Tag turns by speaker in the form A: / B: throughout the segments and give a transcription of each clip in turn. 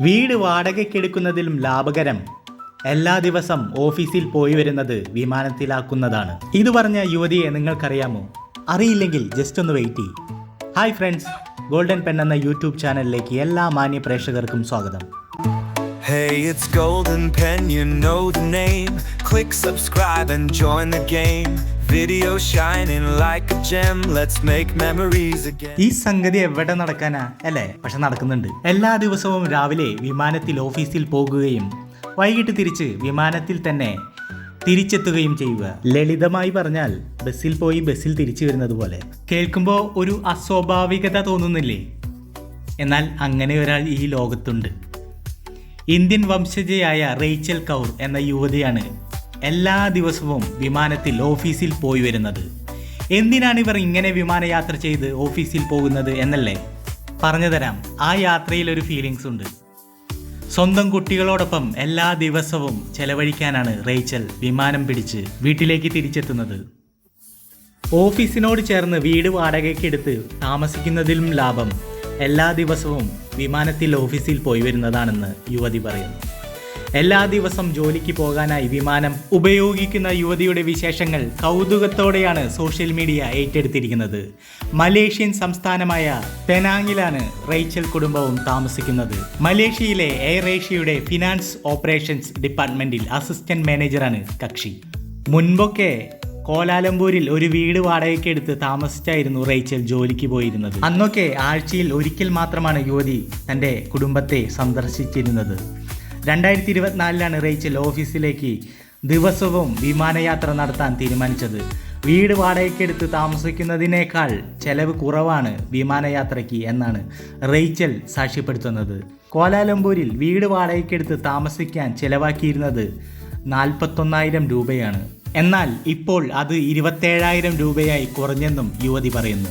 A: വീട് വാടകയ്ക്കെടുക്കുന്നതിലും ലാഭകരം എല്ലാ ദിവസം ഓഫീസിൽ പോയി വരുന്നത് വിമാനത്തിലാക്കുന്നതാണ്. ഇത് പറഞ്ഞ യുവതിയെ നിങ്ങൾക്കറിയാമോ? അറിയില്ലെങ്കിൽ ജസ്റ്റ് ഒന്ന് വെയിറ്റ് ചെയ്യും. ഹായ് ഫ്രണ്ട്സ് ഗോൾഡൻ പെൻ എന്ന യൂട്യൂബ് ചാനലിലേക്ക് എല്ലാ മാന്യ പ്രേക്ഷകർക്കും സ്വാഗതം.
B: Hey, it's Golden Pen, you know the name. Click subscribe and join the game. Video shining like a gem, let's make memories again.
A: ഈ സംഗതി എവിടെ നടക്കാനാ? അല്ലേ? പക്ഷെ നടക്കുന്നുണ്ട്. എല്ലാ ദിവസവും രാവിലെ വിമാനത്തിൽ ഓഫീസിൽ പോകുകയും വൈകിട്ട് തിരിച്ച് വിമാനത്തിൽ തന്നെ തിരിച്ചെത്തുകയും ചെയ്യുക. ലളിതമായി പറഞ്ഞാൽ ബസ്സിൽ പോയി ബസ്സിൽ തിരിച്ചു വരുന്നത് പോലെ. കേൾക്കുമ്പോൾ ഒരു അസ്വാഭാവികത തോന്നുന്നില്ലേ? എന്നാൽ അങ്ങനെ ഒരാൾ ഈ ലോകത്തുണ്ട്. ഇന്ത്യൻ വംശജയായ റേച്ചൽ കൗർ എന്ന യുവതിയാണ് എല്ലാ ദിവസവും വിമാനത്തിൽ ഓഫീസിൽ പോയി വരുന്നത്. എന്തിനാണ് ഇവർ ഇങ്ങനെ വിമാനയാത്ര ചെയ്ത് ഓഫീസിൽ പോകുന്നത് എന്നല്ലേ? പറഞ്ഞുതരാം ആ യാത്രയിൽ ഒരു ഫീലിങ്സ് ഉണ്ട്. സ്വന്തം കുട്ടികളോടൊപ്പം എല്ലാ ദിവസവും ചെലവഴിക്കാനാണ് റേച്ചൽ വിമാനം പിടിച്ച് വീട്ടിലേക്ക് തിരിച്ചെത്തുന്നത്. ഓഫീസിനോട് ചേർന്ന് വീട് വാടകയ്ക്കെടുത്ത് താമസിക്കുന്നതിലും ലാഭം എല്ലാ ദിവസവും വിമാനത്തിൽ ഓഫീസിൽ പോയി വരുന്നതാണെന്ന് യുവതി പറയുന്നു. എല്ലാ ദിവസം ജോലിക്ക് പോകാനായി വിമാനം ഉപയോഗിക്കുന്ന യുവതിയുടെ വിശേഷങ്ങൾ കൗതുകത്തോടെയാണ് സോഷ്യൽ മീഡിയ ഏറ്റെടുത്തിരിക്കുന്നത്. മലേഷ്യൻ സംസ്ഥാനമായ പെനാങ്ങിലാണ് റേച്ചൽ കുടുംബവും താമസിക്കുന്നത്. മലേഷ്യയിലെ എയർ ഏഷ്യയുടെ ഫിനാൻസ് ഓപ്പറേഷൻസ് ഡിപ്പാർട്ട്മെന്റിൽ അസിസ്റ്റന്റ് മാനേജറാണ് കക്ഷി. മുൻപൊക്കെ കോലാലംപൂരിൽ ഒരു വീട് വാടകയ്ക്ക് എടുത്ത് താമസിച്ചായിരുന്നു റേച്ചൽ ജോലിക്ക് പോയിരുന്നത്. അന്നൊക്കെ ആഴ്ചയിൽ ഒരിക്കൽ മാത്രമാണ് യുവതി തന്റെ കുടുംബത്തെ സന്ദർശിച്ചിരുന്നത്. രണ്ടായിരത്തി ഇരുപത്തിനാലിലാണ് റേച്ചൽ ഓഫീസിലേക്ക് ദിവസവും വിമാനയാത്ര നടത്താൻ തീരുമാനിച്ചത്. വീട് വാടകയ്ക്കെടുത്ത് താമസിക്കുന്നതിനേക്കാൾ ചെലവ് കുറവാണ് വിമാനയാത്രയ്ക്ക് എന്നാണ് റേച്ചൽ സാക്ഷ്യപ്പെടുത്തുന്നത്. കോലാലംപൂരിൽ വീട് വാടകയ്ക്കെടുത്ത് താമസിക്കാൻ ചെലവാക്കിയിരുന്നത് നാൽപ്പത്തൊന്നായിരം രൂപയാണ്. എന്നാൽ ഇപ്പോൾ അത് ഇരുപത്തേഴായിരം രൂപയായി കുറഞ്ഞെന്നും യുവതി പറയുന്നു.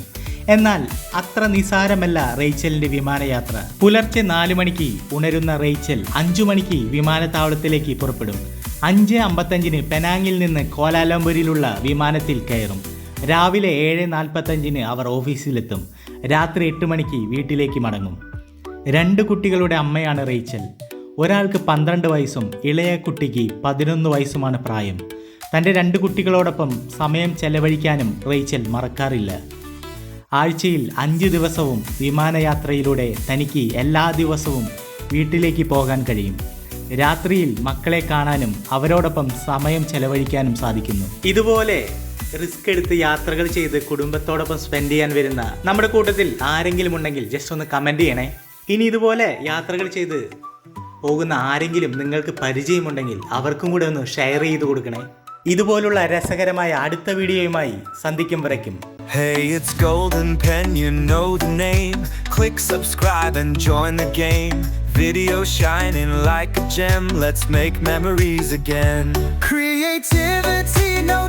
A: എന്നാൽ അത്ര നിസാരമല്ല റേച്ചലിന്റെ വിമാനയാത്ര. പുലർച്ചെ നാലു മണിക്ക് ഉണരുന്ന റേച്ചൽ അഞ്ചു മണിക്ക് വിമാനത്താവളത്തിലേക്ക് പുറപ്പെടും. അഞ്ച് അമ്പത്തഞ്ചിന് പെനാങ്ങിൽ നിന്ന് കോലാലംപൂരിലുള്ള വിമാനത്തിൽ കയറും. രാവിലെ ഏഴ് നാൽപ്പത്തഞ്ചിന് അവർ ഓഫീസിലെത്തും. രാത്രി എട്ട് മണിക്ക് വീട്ടിലേക്ക് മടങ്ങും. രണ്ട് കുട്ടികളുടെ അമ്മയാണ് റേച്ചൽ. ഒരാൾക്ക് പന്ത്രണ്ട് വയസ്സും ഇളയ കുട്ടിക്ക് പതിനൊന്ന് വയസ്സുമാണ് പ്രായം. തന്റെ രണ്ട് കുട്ടികളോടൊപ്പം സമയം ചെലവഴിക്കാനും റേച്ചൽ മറക്കാറില്ല. ആഴ്ചയിൽ അഞ്ച് ദിവസവും വിമാനയാത്രയിലൂടെ തനിക്ക് എല്ലാ ദിവസവും വീട്ടിലേക്ക് പോകാൻ കഴിയും. രാത്രിയിൽ മക്കളെ കാണാനും അവരോടൊപ്പം സമയം ചെലവഴിക്കാനും സാധിക്കുന്നു. ഇതുപോലെ റിസ്ക് എടുത്ത് യാത്രകൾ ചെയ്ത് കുടുംബത്തോടൊപ്പം സ്പെൻഡ് ചെയ്യാൻ വരുന്ന നമ്മുടെ കൂട്ടത്തിൽ ആരെങ്കിലും ഉണ്ടെങ്കിൽ ജസ്റ്റ് ഒന്ന് കമന്റ് ചെയ്യണേ. ഇനി ഇതുപോലെ യാത്രകൾ ചെയ്ത് പോകുന്ന ആരെങ്കിലും നിങ്ങൾക്ക് പരിചയമുണ്ടെങ്കിൽ അവർക്കും കൂടെ ഒന്ന് ഷെയർ ചെയ്ത് കൊടുക്കണേ. ഇതുപോലുള്ള രസകരമായ അടുത്ത വീഡിയോയുമായി സന്ധിക്കും വരയ്ക്കും
B: Hey, it's Golden Pen, you know the name. Click subscribe and join the game. Video shining like a gem, let's make memories again. Creativity, no